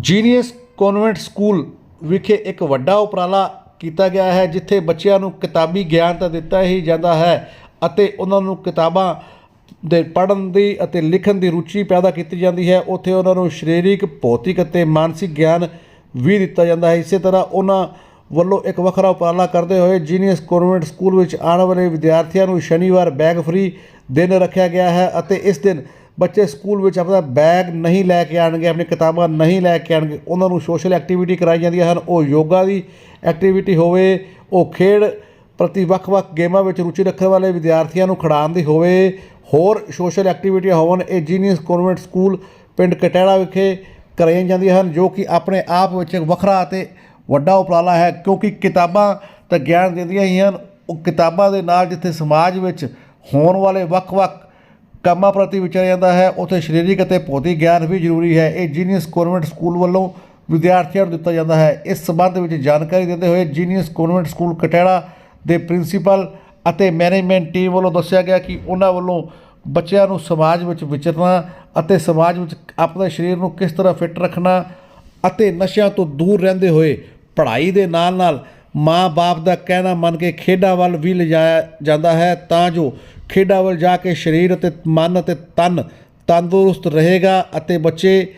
Genius convent school ਵਿਖੇ ਇੱਕ ਵੱਡਾ ਉਪਰਾਲਾ ਕੀਤਾ ਗਿਆ ਹੈ, ਜਿੱਥੇ ਬੱਚਿਆਂ ਨੂੰ ਕਿਤਾਬੀ ਗਿਆਨ ਤਾਂ ਦਿੱਤਾ ਹੀ ਜਾਂਦਾ ਹੈ ਅਤੇ ਉਹਨਾਂ ਨੂੰ ਕਿਤਾਬਾਂ ਦੇ ਪੜ੍ਹਨ ਦੀ ਅਤੇ ਲਿਖਣ ਦੀ ਰੁਚੀ ਪੈਦਾ ਕੀਤੀ ਜਾਂਦੀ ਹੈ। ਉੱਥੇ ਉਹਨਾਂ ਨੂੰ ਸਰੀਰਕ, ਭੌਤਿਕ ਅਤੇ ਮਾਨਸਿਕ ਗਿਆਨ ਵੀ ਦਿੱਤਾ ਜਾਂਦਾ ਹੈ। ਇਸੇ ਤਰ੍ਹਾਂ ਉਹਨਾਂ ਵੱਲੋਂ ਇੱਕ ਵੱਖਰਾ ਉਪਰਾਲਾ ਕਰਦੇ ਹੋਏ ਜੀਨੀਅਸ ਕਨਵੈਂਟ ਸਕੂਲ ਵਿੱਚ ਆਉਣ ਵਾਲੇ ਵਿਦਿਆਰਥੀਆਂ ਨੂੰ ਸ਼ਨੀਵਾਰ ਬੈਗ ਫ੍ਰੀ ਦਿਨ ਰੱਖਿਆ ਗਿਆ ਹੈ ਅਤੇ ਇਸ ਦਿਨ ਬੱਚੇ ਸਕੂਲ ਵਿੱਚ ਆਪਣਾ ਬੈਗ ਨਹੀਂ ਲੈ ਕੇ ਆਣਗੇ, ਆਪਣੀ ਕਿਤਾਬਾਂ ਨਹੀਂ ਲੈ ਕੇ ਆਣਗੇ, ਉਹਨਾਂ ਨੂੰ ਸੋਸ਼ਲ ਐਕਟੀਵਿਟੀ ਕਰਾਈ ਜਾਂਦੀਆਂ ਹਨ। ਉਹ ਯੋਗਾ ਦੀ ਐਕਟੀਵਿਟੀ ਹੋਵੇ, ਉਹ ਖੇਡ ਪ੍ਰਤੀ ਵੱਖ-ਵੱਖ ਗੇਮਾਂ ਵਿੱਚ ਰੁਚੀ ਰੱਖਣ ਵਾਲੇ ਵਿਦਿਆਰਥੀਆਂ ਨੂੰ ਖਿਡਾਉਣ ਦੀ ਹੋਵੇ, ਹੋਰ ਸੋਸ਼ਲ ਐਕਟੀਵਿਟੀਆਂ ਹੋਵਣ, ਇਹ ਜੀਨੀਅਸ ਕਨਵੈਂਟ ਸਕੂਲ ਪਿੰਡ ਕਟੈੜਾ ਵਿਖੇ ਕਰਾਈਆਂ ਜਾਂਦੀਆਂ ਹਨ, ਜੋ ਕਿ ਆਪਣੇ ਆਪ ਵਿੱਚ ਇੱਕ ਵੱਖਰਾ ਅਤੇ ਵੱਡਾ ਉਪਰਾਲਾ ਹੈ, ਕਿਉਂਕਿ ਕਿਤਾਬਾਂ ਤਾਂ ਗਿਆਨ ਦਿੰਦੀਆਂ ਹੀ ਹਨ, ਉਹ ਕਿਤਾਬਾਂ ਦੇ ਨਾਲ ਜਿੱਥੇ ਸਮਾਜ ਵਿੱਚ ਹੋਣ ਵਾਲੇ ਵੱਖ-ਵੱਖ ਕੰਮਾਂ ਪ੍ਰਤੀ ਵਿਚਾਰਿਆ ਜਾਂਦਾ ਹੈ। ਉੱਥੇ ਸਰੀਰਕ ਅਤੇ ਭੌਤਿਕ ਗਿਆਨ ਵੀ ਜ਼ਰੂਰੀ ਹੈ। ਇਹ ਜੀਨੀਅਸ ਕਨਵੈਂਟ ਸਕੂਲ ਵੱਲੋਂ ਵਿਦਿਆਰਥੀਆਂ ਨੂੰ ਦਿੱਤਾ ਜਾਂਦਾ ਹੈ। ਇਸ ਸਬੰਧ ਵਿੱਚ ਜਾਣਕਾਰੀ ਦਿੰਦੇ ਹੋਏ ਜੀਨੀਅਸ ਕਨਵੈਂਟ ਸਕੂਲ ਕਟੈੜਾ ਦੇ ਪ੍ਰਿੰਸੀਪਲ ਅਤੇ ਮੈਨੇਜਮੈਂਟ ਟੀਮ ਵੱਲੋਂ ਦੱਸਿਆ ਗਿਆ ਕਿ ਉਹਨਾਂ ਵੱਲੋਂ ਬੱਚਿਆਂ ਨੂੰ ਸਮਾਜ ਵਿੱਚ ਵਿਚਰਨਾ ਅਤੇ ਸਮਾਜ ਵਿੱਚ ਆਪਣੇ ਸਰੀਰ ਨੂੰ ਕਿਸ ਤਰ੍ਹਾਂ ਫਿੱਟ ਰੱਖਣਾ ਅਤੇ ਨਸ਼ਿਆਂ ਤੋਂ ਦੂਰ ਰਹਿੰਦੇ ਹੋਏ ਪੜ੍ਹਾਈ ਦੇ ਨਾਲ ਨਾਲ ਨਾਲ ਮਾਂ-ਬਾਪ ਦਾ ਕਹਿਣਾ ਮੰਨ ਕੇ ਖੇਡਾਂ ਵੱਲ ਵੀ ਲਿਜਾਇਆ ਜਾਂਦਾ ਹੈ ਤਾਂ ਜੋ ਖੇਡਾਂ ਵੱਲ ਜਾ ਕੇ ਸਰੀਰ ਅਤੇ ਮਨ ਅਤੇ ਤਨ ਤੰਦਰੁਸਤ ਰਹੇਗਾ ਅਤੇ ਬੱਚੇ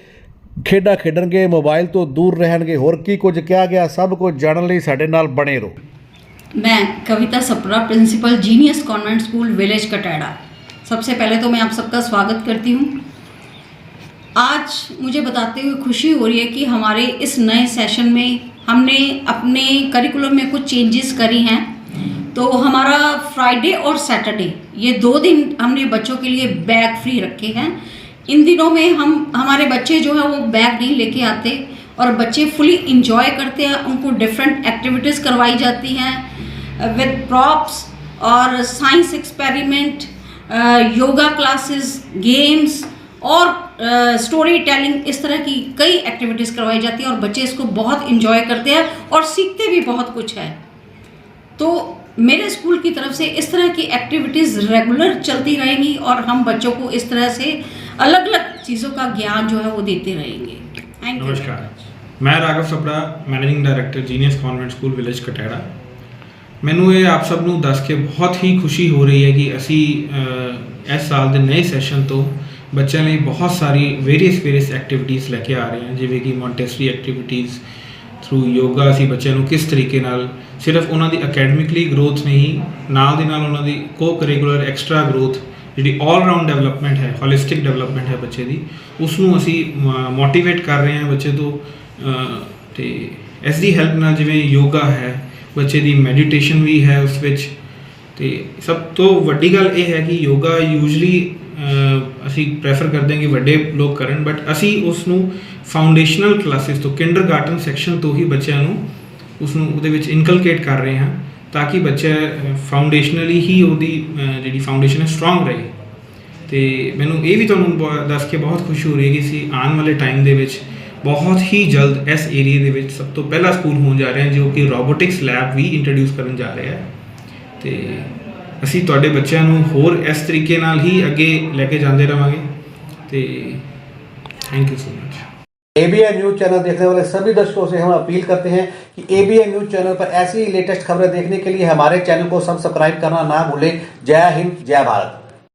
ਖੇਡਾਂ ਖੇਡਣਗੇ ਮੋਬਾਈਲ ਤੋਂ ਦੂਰ ਰਹਿਣਗੇ ਹੋਰ ਕੀ ਕੁਝ ਕਿਹਾ ਗਿਆ ਸਭ ਕੁਝ ਜਾਣਨ ਲਈ ਸਾਡੇ ਨਾਲ ਬਣੇ ਰਹੋ मैं Kavita Sapra principal genius convent school village Kataira सबसे पहले तो मैं आप सबका स्वागत करती हूँ आज मुझे बताते हुए खुशी हो रही है कि हमारे इस नए सेशन में हमने अपने करिकुलम में कुछ चेंजेस करी हैं। तो हमारा फ्राइडे और सैटरडे ये दो दिन हमने बच्चों के लिए बैग फ्री रखे हैं। इन दिनों में हम, हमारे बच्चे जो है वो बैग नहीं लेके आते और बच्चे फुली इंजॉय करते हैं। उनको डिफरेंट एक्टिविटीज़ करवाई जाती हैं विद प्रॉप्स और science experiment yoga classes games और स्टोरी टेलिंग इस तरह की कई एक्टिविटीज़ करवाई जाती हैं और बच्चे इसको बहुत इंजॉय करते हैं और सीखते भी बहुत कुछ है तो मेरे स्कूल की तरफ से इस तरह की एक्टिविटीज़ रेगुलर चलती रहेंगी और हम बच्चों को इस तरह से अलग अलग चीज़ों का ज्ञान जो है वो देते रहेंगे थैंक यू नमस्कार ਮੈਂ Raghav Sapra managing director genius convent school village Kataira ਮੈਨੂੰ ਇਹ ਆਪ ਸਭ ਨੂੰ ਦੱਸ ਕੇ ਬਹੁਤ ਹੀ ਖੁਸ਼ੀ ਹੋ ਰਹੀ ਹੈ ਕਿ ਅਸੀਂ ਅਹ, ਇਸ ਸਾਲ ਦੇ ਨਵੇਂ ਸੈਸ਼ਨ ਤੋਂ ਬੱਚਿਆਂ ਲਈ ਬਹੁਤ ਸਾਰੀ ਵੇਰੀਅਸ ਵੇਰੀਅਸ ਐਕਟੀਵਿਟੀਜ਼ ਲੈ ਕੇ ਆ ਰਹੇ ਹਾਂ ਜਿਵੇਂ ਕਿ ਮੌਂਟੈਸਰੀ ਐਕਟੀਵਿਟੀਜ਼ ਥਰੂ ਯੋਗਾ ਅਸੀਂ ਬੱਚਿਆਂ ਨੂੰ ਕਿਸ ਤਰੀਕੇ ਨਾਲ ਸਿਰਫ ਉਹਨਾਂ ਦੀ ਅਕੈਡਮਿਕਲੀ ਗਰੋਥ ਨਹੀਂ ਨਾਲ ਦੇ ਨਾਲ ਉਹਨਾਂ ਦੀ ਕੋ ਕਰਿਕੂਲਰ ਐਕਸਟਰਾ ਗਰੋਥ ਜਿਹੜੀ ਆਲ ਰਾਊਂਡ ਡਿਵੈਲਪਮੈਂਟ ਹੈ ਹੋਲਿਸਟਿਕ ਡਿਵੈਲਪਮੈਂਟ ਹੈ ਬੱਚੇ ਦੀ ਉਸ ਨੂੰ ਅਸੀਂ ਮੋਟੀਵੇਟ ਕਰ ਰਹੇ ਹਾਂ ਬੱਚੇ ਤੋਂ ਅਹ, ਤੇ ਇਸ ਦੀ ਹੈਲਪ ਨਾਲ ਜਿਵੇਂ ਯੋਗਾ ਹੈ ਬੱਚੇ ਦੀ ਮੈਡੀਟੇਸ਼ਨ ਵੀ ਹੈ ਉਸ ਵਿੱਚ ਤੇ ਸਭ ਤੋਂ ਵੱਡੀ ਗੱਲ ਇਹ ਹੈ ਕਿ ਯੋਗਾ ਯੂਜੂਲੀ ਅਸੀਂ ਪ੍ਰੈਫਰ ਕਰਦੇ ਹਾਂ ਕਿ ਵੱਡੇ ਲੋਕ ਕਰਨ ਬਟ ਅਸੀਂ ਉਸ ਨੂੰ ਫਾਊਂਡੇਸ਼ਨਲ ਕਲਾਸਿਸ ਤੋਂ ਕਿੰਡਰਗਾਰਟਨ ਸੈਕਸ਼ਨ ਤੋਂ ਹੀ ਬੱਚਿਆਂ ਨੂੰ ਉਸ ਨੂੰ ਉਹਦੇ ਵਿੱਚ ਇਨਕਲਕੇਟ ਕਰ ਰਹੇ ਹਾਂ, ਤਾਂ ਕਿ ਬੱਚਾ ਫਾਊਂਡੇਸ਼ਨਲੀ ਹੀ ਉਹਦੀ ਜਿਹੜੀ ਫਾਊਂਡੇਸ਼ਨ ਹੈ ਸਟਰੋਂਗ ਰਹੇ। ਤੇ ਮੈਨੂੰ ਇਹ ਵੀ ਤੁਹਾਨੂੰ ਬ- ਦੱਸ ਕੇ ਬਹੁਤ ਖੁਸ਼ੀ ਹੋ ਰਹੀ ਹੈ ਕਿ ਅਸੀਂ ਆਉਣ ਵਾਲੇ ਟਾਈਮ ਦੇ ਵਿੱਚ ਬਹੁਤ ਹੀ ਜਲਦ ਇਸ ਏਰੀਆ ਦੇ ਵਿੱਚ ਸਭ ਤੋਂ ਪਹਿਲਾ ਸਕੂਲ ਹੋਣ ਜਾ ਰਿਹਾ ਹੈ, ਜੋ ਕਿ ਰੋਬੋਟਿਕਸ ਲੈਬ ਵੀ ਇੰਟਰੋਡਿਊਸ ਕਰਨ ਜਾ ਰਿਹਾ ਹੈ। ਤੇ ਅਸੀਂ ਤੁਹਾਡੇ ਬੱਚਿਆਂ ਨੂੰ ਹੋਰ ਇਸ ਤਰੀਕੇ ਨਾਲ ਹੀ ਅੱਗੇ ਲੈ ਕੇ ਜਾਂਦੇ ਰਵਾਂਗੇ ਤੇ thank you so much ABN news channel देखने वाले सभी दर्शकों से हम अपील करते हैं कि एबीएन न्यूज चैनल पर ऐसी ही लेटेस्ट खबरें देखने के लिए हमारे चैनल को सब्सक्राइब करना ना भूलें जय हिंद जय भारत